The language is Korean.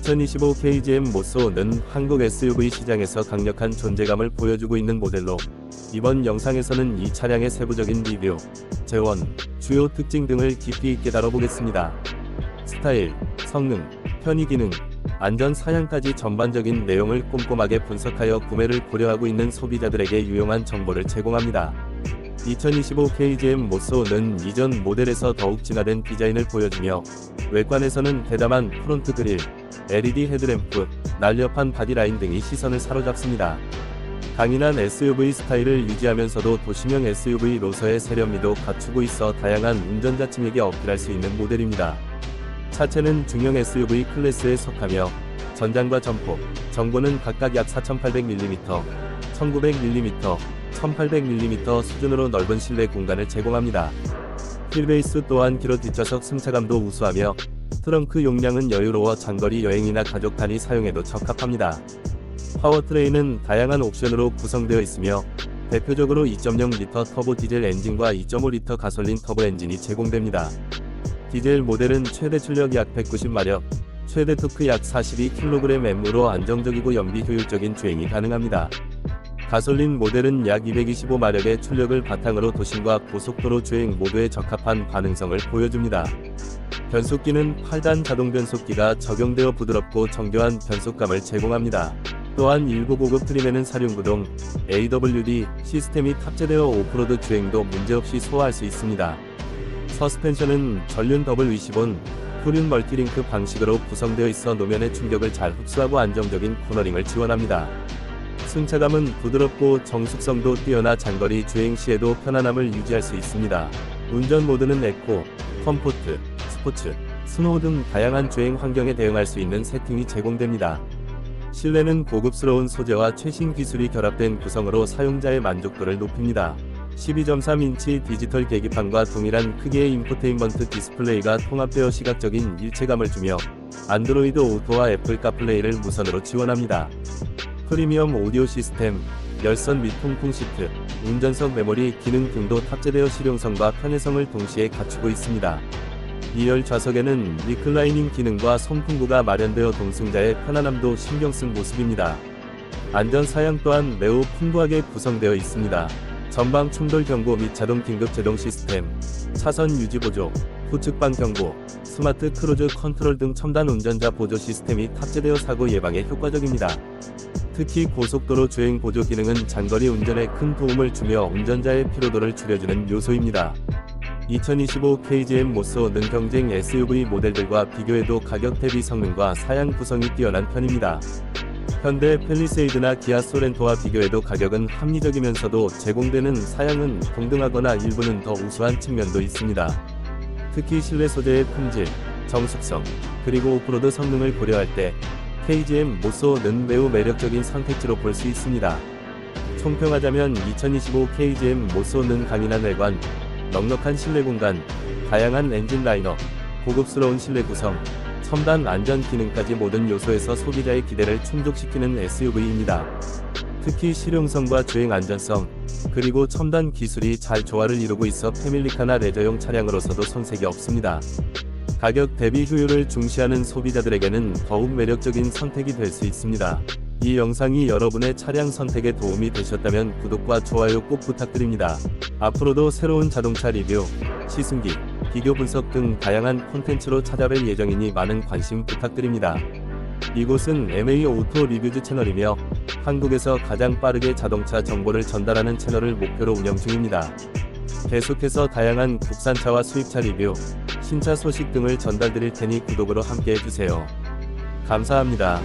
2025 KGM 모쏘는 한국 SUV 시장에서 강력한 존재감을 보여주고 있는 모델로 이번 영상에서는 이 차량의 세부적인 리뷰, 재원, 주요 특징 등을 깊이 있게 다뤄보겠습니다. 스타일, 성능, 편의 기능, 안전 사양까지 전반적인 내용을 꼼꼼하게 분석하여 구매를 고려하고 있는 소비자들에게 유용한 정보를 제공합니다. 2025 KGM 모쏘는 이전 모델에서 더욱 진화된 디자인을 보여주며 외관에서는 대담한 프론트 그릴, LED 헤드램프, 날렵한 바디라인 등이 시선을 사로잡습니다. 강인한 SUV 스타일을 유지하면서도 도시명 SUV로서의 세련미도 갖추고 있어 다양한 운전자층에게 어필할 수 있는 모델입니다. 차체는 중형 SUV 클래스에 속하며 전장과 전폭, 전고는 각각 약 4,800mm, 1,900mm, 1,800mm 수준으로 넓은 실내 공간을 제공합니다. 휠베이스 또한 길어 뒷좌석 승차감도 우수하며 트렁크 용량은 여유로워 장거리 여행이나 가족 단위 사용에도 적합합니다. 파워트레인은 다양한 옵션으로 구성되어 있으며 대표적으로 2.0L 터보 디젤 엔진과 2.5L 가솔린 터보 엔진이 제공됩니다. 디젤 모델은 최대 출력 약 190마력, 최대 토크 약 42kgm으로 안정적이고 연비 효율적인 주행이 가능합니다. 가솔린 모델은 약 225마력의 출력을 바탕으로 도심과 고속도로 주행 모두에 적합한 반응성을 보여줍니다. 변속기는 8단 자동 변속기가 적용되어 부드럽고 정교한 변속감을 제공합니다. 또한 일부 고급 트림에는 사륜구동 AWD 시스템이 탑재되어 오프로드 주행도 문제없이 소화할 수 있습니다. 서스펜션은 전륜 더블 위시본, 후륜 멀티링크 방식으로 구성되어 있어 노면의 충격을 잘 흡수하고 안정적인 코너링을 지원합니다. 승차감은 부드럽고 정숙성도 뛰어나 장거리 주행 시에도 편안함을 유지할 수 있습니다. 운전 모드는 에코, 컴포트, 스포츠, 스노우 등 다양한 주행 환경에 대응할 수 있는 세팅이 제공됩니다. 실내는 고급스러운 소재와 최신 기술이 결합된 구성으로 사용자의 만족도를 높입니다. 12.3인치 디지털 계기판과 동일한 크기의 인포테인먼트 디스플레이가 통합되어 시각적인 일체감을 주며 안드로이드 오토와 애플 카플레이를 무선으로 지원합니다. 프리미엄 오디오 시스템, 열선 및 통풍 시트, 운전석 메모리 기능 등도 탑재되어 실용성과 편의성을 동시에 갖추고 있습니다. 2열 좌석에는 리클라이닝 기능과 송풍구가 마련되어 동승자의 편안함도 신경 쓴 모습입니다. 안전 사양 또한 매우 풍부하게 구성되어 있습니다. 전방 충돌 경고 및 자동 긴급 제동 시스템, 차선 유지 보조, 후측방 경고, 스마트 크루즈 컨트롤 등 첨단 운전자 보조 시스템이 탑재되어 사고 예방에 효과적입니다. 특히 고속도로 주행 보조 기능은 장거리 운전에 큰 도움을 주며 운전자의 피로도를 줄여주는 요소입니다. 2025 KGM 모쏘는 경쟁 SUV 모델들과 비교해도 가격 대비 성능과 사양 구성이 뛰어난 편입니다. 현대 펠리세이드나 기아 소렌토와 비교해도 가격은 합리적이면서도 제공되는 사양은 동등하거나 일부는 더 우수한 측면도 있습니다. 특히 실내 소재의 품질, 정숙성, 그리고 오프로드 성능을 고려할 때 KGM 모쏘는 매우 매력적인 선택지로 볼 수 있습니다. 총평하자면 2025 KGM 모쏘는 강인한 외관, 넉넉한 실내 공간, 다양한 엔진 라인업, 고급스러운 실내 구성, 첨단 안전 기능까지 모든 요소에서 소비자의 기대를 충족시키는 SUV입니다. 특히 실용성과 주행 안전성, 그리고 첨단 기술이 잘 조화를 이루고 있어 패밀리카나 레저용 차량으로서도 손색이 없습니다. 가격 대비 효율을 중시하는 소비자들에게는 더욱 매력적인 선택이 될 수 있습니다. 이 영상이 여러분의 차량 선택에 도움이 되셨다면 구독과 좋아요 꼭 부탁드립니다. 앞으로도 새로운 자동차 리뷰, 시승기, 비교 분석 등 다양한 콘텐츠로 찾아뵐 예정이니 많은 관심 부탁드립니다. 이곳은 MA 오토 리뷰즈 채널이며 한국에서 가장 빠르게 자동차 정보를 전달하는 채널을 목표로 운영 중입니다. 계속해서 다양한 국산차와 수입차 리뷰, 신차 소식 등을 전달드릴 테니 구독으로 함께 해주세요. 감사합니다.